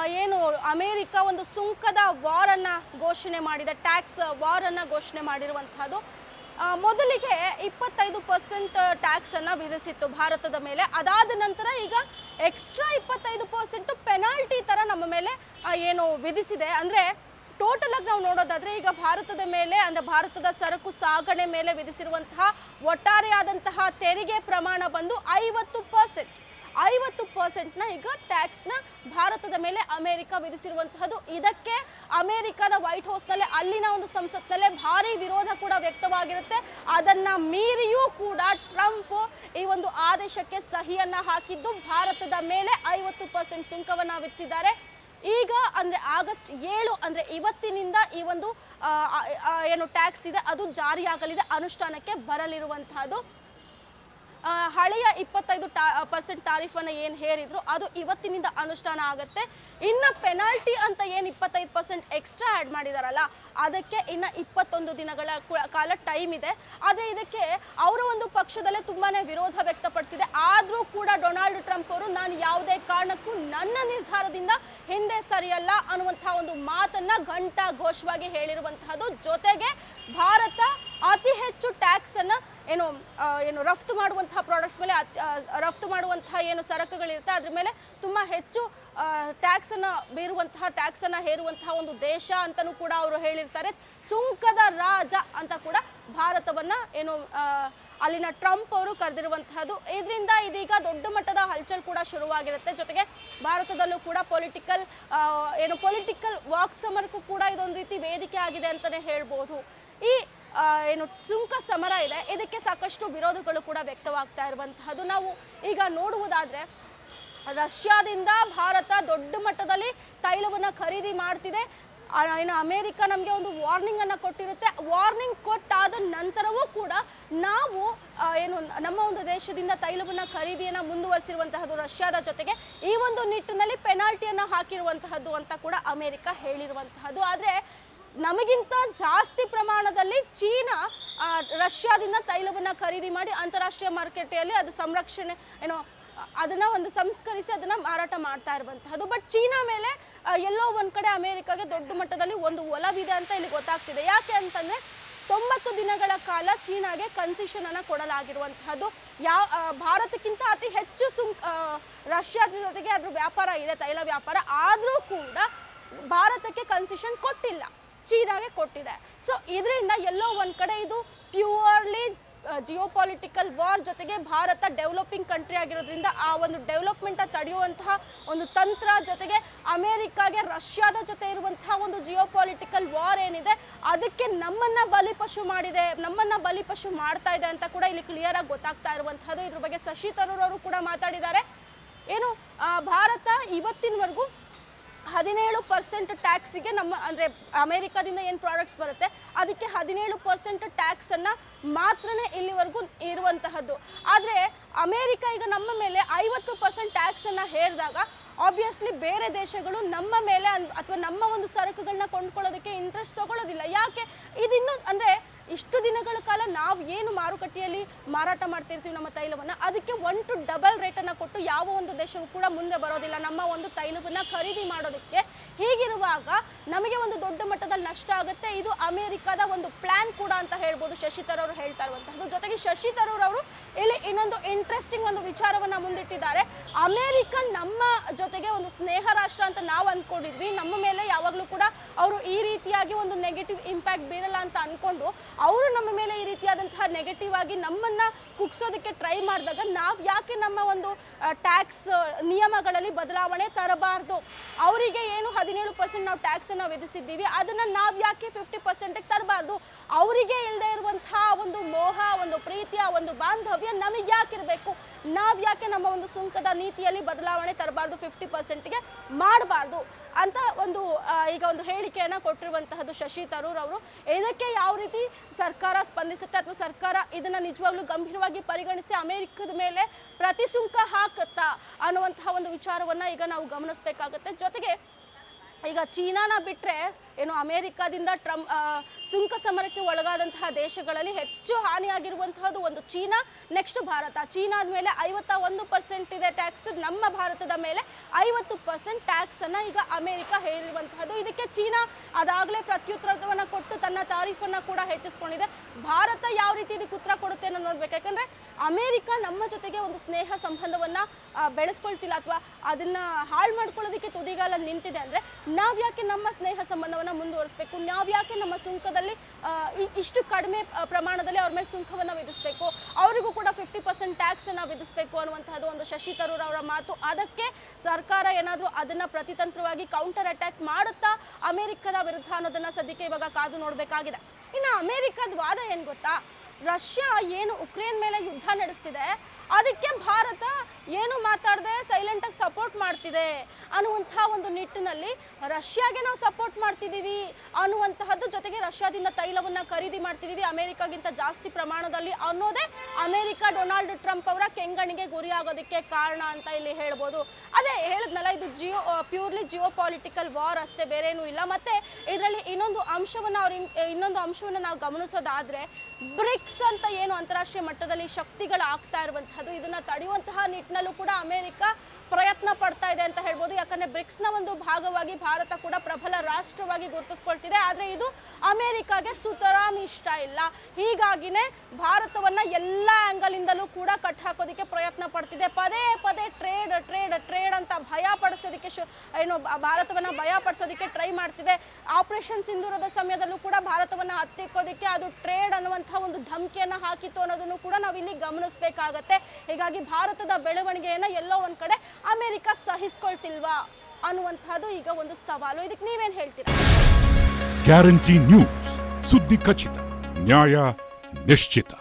ಏನು, ಅಮೇರಿಕ ಒಂದು ಸುಂಕದ ವಾರನ್ನ ಘೋಷಣೆ ಮಾಡಿದೆ ಟ್ಯಾಕ್ಸ್ ವಾರನ್ನ ಘೋಷಣೆ ಮಾಡಿರುವಂತಹದ್ದು. ಮೊದಲಿಗೆ ಇಪ್ಪತ್ತೈದು ಪರ್ಸೆಂಟ್ ಟ್ಯಾಕ್ಸ್ ಅನ್ನ ವಿಧಿಸಿತ್ತು ಭಾರತದ ಮೇಲೆ. ಅದಾದ ನಂತರ ಈಗ ಎಕ್ಸ್ಟ್ರಾ ಇಪ್ಪತ್ತೈದು ಪರ್ಸೆಂಟು ಪೆನಾಲ್ಟಿ ತರ ನಮ್ಮ ಮೇಲೆ ಏನು ವಿಧಿಸಿದೆ. ಅಂದ್ರೆ ಟೋಟಲ್ ಆಗಿ ನಾವು ನೋಡೋದಾದ್ರೆ ಈಗ ಭಾರತದ ಮೇಲೆ, ಅಂದ್ರೆ ಭಾರತದ ಸರಕು ಸಾಗಣೆ ಮೇಲೆ ವಿಧಿಸಿರುವಂತಹ ಒಟ್ಟಾರೆಯಾದಂತಹ ತೆರಿಗೆ ಪ್ರಮಾಣ ಬಂದು ಐವತ್ತು ಪರ್ಸೆಂಟ್ ಐವತ್ತು ಪರ್ಸೆಂಟ್ನ ಈಗ ಟ್ಯಾಕ್ಸ್ನ ಭಾರತದ ಮೇಲೆ ಅಮೆರಿಕ ವಿಧಿಸಿರುವಂತಹದ್ದು. ಇದಕ್ಕೆ ಅಮೆರಿಕದ ವೈಟ್ ಹೌಸ್ನಲ್ಲೇ ಅಲ್ಲಿನ ಒಂದು ಸಂಸತ್ನಲ್ಲೇ ಭಾರಿ ವಿರೋಧ ಕೂಡ ವ್ಯಕ್ತವಾಗಿರುತ್ತೆ. ಅದನ್ನ ಮೀರಿಯೂ ಕೂಡ ಟ್ರಂಪ್ ಈ ಒಂದು ಆದೇಶಕ್ಕೆ ಸಹಿಯನ್ನ ಹಾಕಿದ್ದು. ಭಾರತದ ಮೇಲೆ ಐವತ್ತು ಪರ್ಸೆಂಟ್ ಸುಂಕವನ್ನ ವಿಧಿಸಿದ್ದಾರೆ. ಈಗ ಅಂದ್ರೆ ಆಗಸ್ಟ್ ಏಳು ಅಂದ್ರೆ ಇವತ್ತಿನಿಂದ ಈ ಒಂದು ಏನು ಟ್ಯಾಕ್ಸ್ ಇದೆ, ಅದು ಜಾರಿಯಾಗಲಿದೆ. ಅನುಷ್ಠಾನಕ್ಕೆ ಬರಲಿರುವಂತಹದ್ದು. ಹಳೆಯ ಇಪ್ಪತ್ತೈದು ಟಾ ಪರ್ಸೆಂಟ್ ತಾರೀಫನ್ನು ಏನು ಹೇರಿದ್ರು ಅದು ಇವತ್ತಿನಿಂದ ಅನುಷ್ಠಾನ ಆಗುತ್ತೆ. ಇನ್ನು ಪೆನಾಲ್ಟಿ ಅಂತ ಏನು ಇಪ್ಪತ್ತೈದು ಪರ್ಸೆಂಟ್ ಎಕ್ಸ್ಟ್ರಾ ಆ್ಯಡ್ ಮಾಡಿದಾರಲ್ಲ, ಅದಕ್ಕೆ ಇನ್ನು ಇಪ್ಪತ್ತೊಂದು ದಿನಗಳ ಕಾಲ ಟೈಮ್ ಇದೆ. ಆದರೆ ಇದಕ್ಕೆ ಅವರ ಒಂದು ಪಕ್ಷದಲ್ಲೇ ತುಂಬಾ ವಿರೋಧ ವ್ಯಕ್ತಪಡಿಸಿದೆ. ಆದರೂ ಕೂಡ ಡೊನಾಲ್ಡ್ ಟ್ರಂಪ್ ಅವರು, ನಾನು ಯಾವುದೇ ಕಾರಣಕ್ಕೂ ನನ್ನ ನಿರ್ಧಾರದಿಂದ ಹಿಂದೆ ಸರಿಯಲ್ಲ ಅನ್ನುವಂಥ ಒಂದು ಮಾತನ್ನ ಘಂಟಾ ಘೋಷವಾಗಿ ಹೇಳಿರುವಂತಹದ್ದು ಜೊತೆಗೆ ಭಾರತ ಅತಿ ಹೆಚ್ಚು ಟ್ಯಾಕ್ಸ್ ಅನ್ನ ಏನು ಏನು ರಫ್ತು ಮಾಡುವಂತಹ ಪ್ರಾಡಕ್ಟ್ಸ್ ಮೇಲೆ ರಫ್ತು ಮಾಡುವಂತಹ ಏನು ಸರಕುಗಳಿರುತ್ತೆ, ಅದ್ರ ಮೇಲೆ ತುಂಬ ಹೆಚ್ಚು ಟ್ಯಾಕ್ಸ್ ಅನ್ನ ಬೀರುವಂತಹ ಟ್ಯಾಕ್ಸ್ ಅನ್ನ ಹೇರುವಂತಹ ಒಂದು ದೇಶ ಅಂತಲೂ ಕೂಡ ಅವರು ಹೇಳಿರ್ತಾರೆ. ಸುಂಕದ ರಾಜ ಅಂತ ಕೂಡ ಭಾರತವನ್ನ ಏನು ಅಲ್ಲಿನ ಟ್ರಂಪ್ ಅವರು ಕರೆದಿರುವಂತಹದ್ದು. ಇದರಿಂದ ಇದೀಗ ದೊಡ್ಡ ಮಟ್ಟದ ಹಲ್ಚಲ್ ಕೂಡ ಶುರುವಾಗಿರುತ್ತೆ. ಜೊತೆಗೆ ಭಾರತದಲ್ಲೂ ಕೂಡ ಪೊಲಿಟಿಕಲ್ ಏನು ಪೊಲಿಟಿಕಲ್ ವಾಕ್ ಸಮರ್ಕು ಕೂಡ ಇದೊಂದು ರೀತಿ ವೇದಿಕೆ ಆಗಿದೆ ಅಂತಲೇ ಹೇಳ್ಬೋದು. ಈ ಏನು ಸುಂಕ ಸಮರ ಇದೆ. ಇದಕ್ಕೆ ಸಾಕಷ್ಟು ವಿರೋಧಗಳು ಕೂಡ ವ್ಯಕ್ತವಾಗ್ತಾ ಇರುವಂತಹದ್ದು. ನಾವು ಈಗ ನೋಡುವುದಾದ್ರೆ, ರಷ್ಯಾದಿಂದ ಭಾರತ ದೊಡ್ಡ ಮಟ್ಟದಲ್ಲಿ ತೈಲವನ್ನು ಖರೀದಿ ಮಾಡ್ತಿದೆ. ಏನು ಅಮೇರಿಕ ನಮಗೆ ಒಂದು ವಾರ್ನಿಂಗ್ ಅನ್ನ ಕೊಟ್ಟಿರುತ್ತೆ. ವಾರ್ನಿಂಗ್ ಕೊಟ್ಟಾದ ನಂತರವೂ ಕೂಡ ನಾವು ಏನು ನಮ್ಮ ಒಂದು ದೇಶದಿಂದ ತೈಲವನ್ನು ಖರೀದಿಯನ್ನು ಮುಂದುವರಿಸಿರುವಂತಹದ್ದು ರಷ್ಯಾದ ಜೊತೆಗೆ, ಈ ಒಂದು ನಿಟ್ಟಿನಲ್ಲಿ ಪೆನಾಲ್ಟಿಯನ್ನು ಹಾಕಿರುವಂತಹದ್ದು ಅಂತ ಕೂಡ ಅಮೇರಿಕ ಹೇಳಿರುವಂತಹದ್ದು. ಆದರೆ ನಮಗಿಂತ ಜಾಸ್ತಿ ಪ್ರಮಾಣದಲ್ಲಿ ಚೀನಾ ರಷ್ಯಾದಿಂದ ತೈಲವನ್ನು ಖರೀದಿ ಮಾಡಿ ಅಂತಾರಾಷ್ಟ್ರೀಯ ಮಾರುಕಟ್ಟೆಯಲ್ಲಿ ಅದು ಸಂರಕ್ಷಣೆ, ಏನೋ, ಅದನ್ನು ಒಂದು ಸಂಸ್ಕರಿಸಿ ಅದನ್ನು ಮಾರಾಟ ಮಾಡ್ತಾ ಇರುವಂತಹದ್ದು. ಬಟ್ ಚೀನಾ ಮೇಲೆ ಎಲ್ಲೋ ಒಂದು ಕಡೆ ಅಮೇರಿಕಾಗೆ ದೊಡ್ಡ ಮಟ್ಟದಲ್ಲಿ ಒಂದು ಒಲವಿದೆ ಅಂತ ಇಲ್ಲಿ ಗೊತ್ತಾಗ್ತಿದೆ. ಯಾಕೆ ಅಂತಂದರೆ ತೊಂಬತ್ತು ದಿನಗಳ ಕಾಲ ಚೀನಾಗೆ ಕನ್ಸೆಷನ್ ಅನ್ನ ಕೊಡಲಾಗಿರುವಂತಹದ್ದು. ಯಾವ ಭಾರತಕ್ಕಿಂತ ಅತಿ ಹೆಚ್ಚು ಸುಂಕ ರಷ್ಯಾದ ಜೊತೆಗೆ ಅದ್ರ ವ್ಯಾಪಾರ ಇದೆ, ತೈಲ ವ್ಯಾಪಾರ. ಆದರೂ ಕೂಡ ಭಾರತಕ್ಕೆ ಕನ್ಸೆಷನ್ ಕೊಟ್ಟಿಲ್ಲ. ಚೀನಾಗೆ ಕೊಟ್ಟಿದೆ. ಸೊ ಇದರಿಂದ ಎಲ್ಲೋ ಒಂದು ಕಡೆ ಇದು ಪ್ಯೂರ್ಲಿ ಜಿಯೋ ಪೊಲಿಟಿಕಲ್ ವಾರ್ ಜೊತೆಗೆ ಭಾರತ ಡೆವಲಪಿಂಗ್ ಕಂಟ್ರಿ ಆಗಿರೋದ್ರಿಂದ ಆ ಒಂದು ಡೆವಲಪ್ಮೆಂಟ್ ತಡೆಯುವಂತಹ ಒಂದು ತಂತ್ರ ಜೊತೆಗೆ ಅಮೆರಿಕಾಗೆ ರಷ್ಯಾದ ಜೊತೆ ಇರುವಂತಹ ಒಂದು ಜಿಯೋ ಪೊಲಿಟಿಕಲ್ ವಾರ್ ಏನಿದೆ, ಅದಕ್ಕೆ ನಮ್ಮನ್ನ ಬಲಿಪಶು ಮಾಡಿದೆ, ನಮ್ಮನ್ನ ಬಲಿಪಶು ಮಾಡ್ತಾ ಇದೆ ಅಂತ ಕೂಡ ಇಲ್ಲಿ ಕ್ಲಿಯರ್ ಆಗಿ ಗೊತ್ತಾಗ್ತಾ ಇರುವಂತಹದ್ದು. ಇದ್ರ ಬಗ್ಗೆ ಶಶಿ ತರೂರ್ ಅವರು ಕೂಡ ಮಾತಾಡಿದ್ದಾರೆ. ಏನು ಭಾರತ ಇವತ್ತಿನವರೆಗೂ ಹದಿನೇಳು ಪರ್ಸೆಂಟ್ ಟ್ಯಾಕ್ಸಿಗೆ ನಮ್ಮ, ಅಂದರೆ ಅಮೇರಿಕಾದಿಂದ ಏನು ಪ್ರಾಡಕ್ಟ್ಸ್ ಬರುತ್ತೆ, ಅದಕ್ಕೆ ಹದಿನೇಳು ಪರ್ಸೆಂಟ್ ಟ್ಯಾಕ್ಸನ್ನು ಮಾತ್ರನೇ ಇಲ್ಲಿವರೆಗೂ ಇರುವಂತಹದ್ದು. ಆದರೆ ಅಮೇರಿಕ ಈಗ ನಮ್ಮ ಮೇಲೆ ಐವತ್ತು ಪರ್ಸೆಂಟ್ ಟ್ಯಾಕ್ಸನ್ನು ಹೇರಿದಾಗ ಆಬ್ವಿಯಸ್ಲಿ ಬೇರೆ ದೇಶಗಳು ನಮ್ಮ ಮೇಲೆ ಅಥವಾ ನಮ್ಮ ಒಂದು ಸರಕುಗಳನ್ನ ಕೊಂಡ್ಕೊಳ್ಳೋದಕ್ಕೆ ಇಂಟ್ರೆಸ್ಟ್ ತಗೊಳ್ಳೋದಿಲ್ಲ. ಯಾಕೆ? ಇದಿನ್ನೂ, ಅಂದರೆ ಇಷ್ಟು ದಿನಗಳ ಕಾಲ ನಾವು ಏನು ಮಾರುಕಟ್ಟೆಯಲ್ಲಿ ಮಾರಾಟ ಮಾಡ್ತಿರ್ತೀವಿ ನಮ್ಮ ತೈಲವನ್ನು, ಅದಕ್ಕೆ ಒನ್ ಟು ಡಬಲ್ ರೇಟನ್ನು ಕೊಟ್ಟು ಯಾವ ಒಂದು ದೇಶವೂ ಕೂಡ ಮುಂದೆ ಬರೋದಿಲ್ಲ. ನಮ್ಮ ಒಂದು ತೈಲವನ್ನು ಖರೀದಿ ಮಾಡೋದಕ್ಕೆ ಹೀಗಿರುವಾಗ ನಮಗೆ ಒಂದು ದೊಡ್ಡ ಮಟ್ಟದಲ್ಲಿ ನಷ್ಟ ಆಗುತ್ತೆ. ಇದು ಅಮೆರಿಕದ ಒಂದು ಪ್ಲಾನ್ ಕೂಡ ಅಂತ ಹೇಳ್ಬೋದು ಶಶಿ ತರೂರ್ ಹೇಳ್ತಾ ಇರುವಂತಹದ್ದು. ಜೊತೆಗೆ ಶಶಿ ತರೂರ್ ಅವರು ಇಲ್ಲಿ ಇನ್ನೊಂದು ಇಂಟ್ರೆಸ್ಟಿಂಗ್ ಒಂದು ವಿಚಾರವನ್ನ ಮುಂದಿಟ್ಟಿದ್ದಾರೆ. ಅಮೆರಿಕ ನಮ್ಮ ಜೊತೆಗೆ ಒಂದು ಸ್ನೇಹ ರಾಷ್ಟ್ರ ಅಂತ ನಾವು ಅಂದ್ಕೊಂಡಿದ್ವಿ ನಮ್ಮ ಮೇಲೆ ಯಾವಾಗಲೂ ಕೂಡ ಅವರು ಈ ರೀತಿಯಾಗಿ ಒಂದು ನೆಗೆಟಿವ್ ಇಂಪ್ಯಾಕ್ಟ್ ಬೀರಲ್ಲ ಅಂತ ಅನ್ಕೊಂಡು ಅವರು ನಮ್ಮ ಮೇಲೆ ಈ ರೀತಿಯಾದಂತಹ ನೆಗೆಟಿವ್ ಆಗಿ ನಮ್ಮನ್ನ ಕುಗ್ಸೋದಕ್ಕೆ ಟ್ರೈ ಮಾಡಿದಾಗ ನಾವು ಯಾಕೆ ನಮ್ಮ ಒಂದು ಟ್ಯಾಕ್ಸ್ ನಿಯಮಗಳಲ್ಲಿ ಬದಲಾವಣೆ ತರಬಾರ್ದು? ಅವರಿಗೆ ಏನು ಹದಿನೇಳು ಪರ್ಸೆಂಟ್ ನಾವು ಟ್ಯಾಕ್ಸ್ ಅನ್ನು ವಿಧಿಸಿದ್ದೀವಿ, ಅದನ್ನ ನಾವು ಯಾಕೆ ಫಿಫ್ಟಿ ಪರ್ಸೆಂಟಿಗೆ ತರಬಾರ್ದು? ಅವರಿಗೆ ಇಲ್ಲದೆ ಇರುವಂತಹ ಒಂದು ಮೋಹ, ಒಂದು ಪ್ರೀತಿಯ, ಒಂದು ಬಾಂಧವ್ಯ ನಮಗೆ ಯಾಕಿರಬೇಕು? ನಾವು ಯಾಕೆ ನಮ್ಮ ಒಂದು ಸುಂಕದ ನೀತಿಯಲ್ಲಿ ಬದಲಾವಣೆ ತರಬಾರ್ದು ಫಿಫ್ಟಿ ಪರ್ಸೆಂಟ್ಗೆ ಮಾಡಬಾರ್ದು? ಅಂತ ಒಂದು ಈಗ ಒಂದು ಹೇಳಿಕೆಯನ್ನು ಕೊಟ್ಟಿರುವಂತಹದ್ದು ಶಶಿ ತರೂರ್ ಅವರು. ಇದಕ್ಕೆ ಯಾವ ರೀತಿ ಸರ್ಕಾರ ಸ್ಪಂದಿಸುತ್ತೆ ಅಥವಾ ಸರ್ಕಾರ ಇದನ್ನ ನಿಜವಾಗ್ಲೂ ಗಂಭೀರವಾಗಿ ಪರಿಗಣಿಸಿ ಅಮೆರಿಕದ ಮೇಲೆ ಪ್ರತಿ ಸುಂಕ ಹಾಕುತ್ತಾ ಅನ್ನುವಂತಹ ಒಂದು ವಿಚಾರವನ್ನ ಈಗ ನಾವು ಗಮನಿಸಬೇಕಾಗತ್ತೆ. ಜೊತೆಗೆ ಈಗ ಚೀನಾನ ಬಿಟ್ಟರೆ ಏನು ಅಮೇರಿಕಾದಿಂದ ಟ್ರಂಪ್ ಸುಂಕ ಸಮರಕ್ಕೆ ಒಳಗಾದಂತಹ ದೇಶಗಳಲ್ಲಿ ಹೆಚ್ಚು ಹಾನಿಯಾಗಿರುವಂತಹದ್ದು ಒಂದು ಚೀನಾ, ನೆಕ್ಸ್ಟ್ ಭಾರತ. ಚೀನಾದ ಮೇಲೆ ಐವತ್ತ ಒಂದು ಪರ್ಸೆಂಟ್ ಇದೆ ಟ್ಯಾಕ್ಸ್ ನಮ್ಮ ಭಾರತದ ಮೇಲೆ ಐವತ್ತು ಪರ್ಸೆಂಟ್ ಟ್ಯಾಕ್ಸ್ ಅನ್ನ ಈಗ ಅಮೆರಿಕ ಹೇರಿರುವಂತಹದ್ದು. ಇದಕ್ಕೆ ಚೀನಾ ಅದಾಗಲೇ ಪ್ರತ್ಯುತ್ತರವನ್ನು ಕೊಟ್ಟು ತನ್ನ ತಾರೀಫನ್ನ ಕೂಡ ಹೆಚ್ಚಿಸ್ಕೊಂಡಿದೆ. ಭಾರತ ಯಾವ ರೀತಿ ಇದಕ್ಕೆ ಉತ್ತರ ಕೊಡುತ್ತೆ ಅನ್ನೋ ನೋಡ್ಬೇಕು. ಯಾಕಂದ್ರೆ ಅಮೆರಿಕ ನಮ್ಮ ಜೊತೆಗೆ ಒಂದು ಸ್ನೇಹ ಸಂಬಂಧವನ್ನ ಬೆಳೆಸ್ಕೊಳ್ತಿಲ್ಲ ಅಥವಾ ಅದನ್ನ ಹಾಳು ಮಾಡ್ಕೊಳ್ಳೋದಕ್ಕೆ ತುದಿಗಾಲ ನಿಂತಿದೆ ಅಂದ್ರೆ ನಾವು ಯಾಕೆ ನಮ್ಮ ಸ್ನೇಹ ಸಂಬಂಧವನ್ನ ಮುಂದುವರಿಸಬೇಕು. ನಾವು ಯಾಕೆ ನಮ್ಮ ಸುಂಕದಲ್ಲಿ ಇಷ್ಟು ಕಡಿಮೆ ಪ್ರಮಾಣದಲ್ಲಿ ಅವ್ರ ಮೇಲೆ ಸುಂಕವನ್ನು ವಿಧಿಸಬೇಕು? ಅವರಿಗೂ ಕೂಡ ಫಿಫ್ಟಿ ಪರ್ಸೆಂಟ್ ಟ್ಯಾಕ್ಸ್ ಅನ್ನ ವಿಧಿಸಬೇಕು ಅನ್ನುವಂತಹದ್ದು ಒಂದು ಶಶಿ ತರೂರ್ ಅವರ ಮಾತು. ಅದಕ್ಕೆ ಸರ್ಕಾರ ಏನಾದರೂ ಅದನ್ನ ಪ್ರತಿತಂತ್ರವಾಗಿ ಕೌಂಟರ್ ಅಟ್ಯಾಕ್ ಮಾಡುತ್ತಾ ಅಮೆರಿಕದ ವಿರುದ್ಧ ಅನ್ನೋದನ್ನ ಸದ್ಯಕ್ಕೆ ಇವಾಗ ಕಾದು ನೋಡಬೇಕಾಗಿದೆ. ಇನ್ನು ಅಮೆರಿಕದ ವಾದ ಏನು ಗೊತ್ತಾ? ರಷ್ಯಾ ಏನು ಉಕ್ರೇನ್ ಮೇಲೆ ಯುದ್ಧ ನಡೆಸ್ತಿದೆ, ಅದಕ್ಕೆ ಭಾರತ ಏನು ಮಾತಾಡದೆ ಸೈಲೆಂಟಾಗಿ ಸಪೋರ್ಟ್ ಮಾಡ್ತಿದೆ ಅನ್ನುವಂತಹ ಒಂದು ನಿಟ್ಟಿನಲ್ಲಿ ರಷ್ಯಾಗೆ ನಾವು ಸಪೋರ್ಟ್ ಮಾಡ್ತಿದ್ದೀವಿ ಅನ್ನುವಂತಹದ್ದು ಜೊತೆಗೆ ರಷ್ಯಾದಿಂದ ತೈಲವನ್ನು ಖರೀದಿ ಮಾಡ್ತಿದ್ದೀವಿ ಅಮೆರಿಕಾಗಿಂತ ಜಾಸ್ತಿ ಪ್ರಮಾಣದಲ್ಲಿ ಅನ್ನೋದೇ ಅಮೆರಿಕ ಡೊನಾಲ್ಡ್ ಟ್ರಂಪ್ ಅವರ ಕೆಂಗಣಿಗೆ ಗುರಿಯಾಗೋದಕ್ಕೆ ಕಾರಣ ಅಂತ ಇಲ್ಲಿ ಹೇಳ್ಬೋದು. ಅದೇ ಹೇಳಿದ್ನಲ್ಲ, ಇದು geo purely geopolitical war ಅಷ್ಟೇ ಬೇರೆ ಏನೂ ಇಲ್ಲ. ಮತ್ತೆ ಇದರಲ್ಲಿ ಇನ್ನೊಂದು ಅಂಶವನ್ನು ಅವ್ರು ಇನ್ನೊಂದು ಅಂಶವನ್ನು ನಾವು ಗಮನಿಸೋದಾದ್ರೆ ಬ್ರಿಕ್ಸ್ ಅಂತ ಏನು ಅಂತಾರಾಷ್ಟ್ರೀಯ ಮಟ್ಟದಲ್ಲಿ ಶಕ್ತಿಗಳು ಆಗ್ತಾ ಇರುವಂತಹದ್ದು. ಇದನ್ನ ತಡೆಯುವಂತಹ ನಿಟ್ಟಿನಲ್ಲೂ ಕೂಡ ಅಮೆರಿಕ ಪ್ರಯತ್ನ ಪಡ್ತಾ ಇದೆ ಅಂತ ಹೇಳ್ಬೋದು. ಯಾಕಂದ್ರೆ ಬ್ರಿಕ್ಸ್ನ ಒಂದು ಭಾಗವಾಗಿ ಭಾರತ ಕೂಡ ಪ್ರಬಲ ರಾಷ್ಟ್ರವಾಗಿ ಗುರುತಿಸ್ಕೊಳ್ತಿದೆ. ಆದರೆ ಇದು ಅಮೆರಿಕಾಗೆ ಸುತರಾಮ್ ಇಷ್ಟ ಇಲ್ಲ. ಹೀಗಾಗಿನೇ ಭಾರತವನ್ನ ಎಲ್ಲ ಆ್ಯಂಗಲಿಂದಲೂ ಕೂಡ ಕಟ್ ಹಾಕೋದಕ್ಕೆ ಪ್ರಯತ್ನ ಪಡ್ತಿದೆ. ಪದೇ ಪದೇ ಟ್ರೇಡ್ ಟ್ರೇಡ್ ಟ್ರೇಡ್ ಅಂತ ಭಯ ಪಡಿಸೋದಕ್ಕೆ ಶು ಏನು ಭಾರತವನ್ನು ಭಯ ಪಡಿಸೋದಕ್ಕೆ ಟ್ರೈ ಮಾಡ್ತಿದೆ. ಆಪರೇಷನ್ ಸಿಂಧೂರದ ಸಮಯದಲ್ಲೂ ಕೂಡ ಭಾರತವನ್ನು ಹತ್ತಿಕ್ಕೋದಕ್ಕೆ ಅದು ಟ್ರೇಡ್ ಅನ್ನುವಂಥ ಒಂದು ಧಮಕಿಯನ್ನು ಹಾಕಿತ್ತು ಅನ್ನೋದನ್ನು ಕೂಡ ನಾವು ಇಲ್ಲಿ ಗಮನಿಸಬೇಕಾಗತ್ತೆ. ಹೀಗಾಗಿ ಭಾರತದ ಬೆಳವಣಿಗೆಯನ್ನ ಎಲ್ಲೋ ಒಂದು ಕಡೆ ಅಮೆರಿಕ ಸಹಿಸ್ಕೊಳ್ತಿಲ್ವಾ ಅನ್ನುವಂಥದ್ದು ಈಗ ಒಂದು ಸವಾಲು. ಇದಕ್ಕೆ ನೀವೇನು ಹೇಳ್ತೀರಾ? ಗ್ಯಾರಂಟಿ ನ್ಯೂಸ್ ಸುದ್ದಿ ಖಚಿತ, ನ್ಯಾಯ ನಿಶ್ಚಿತ.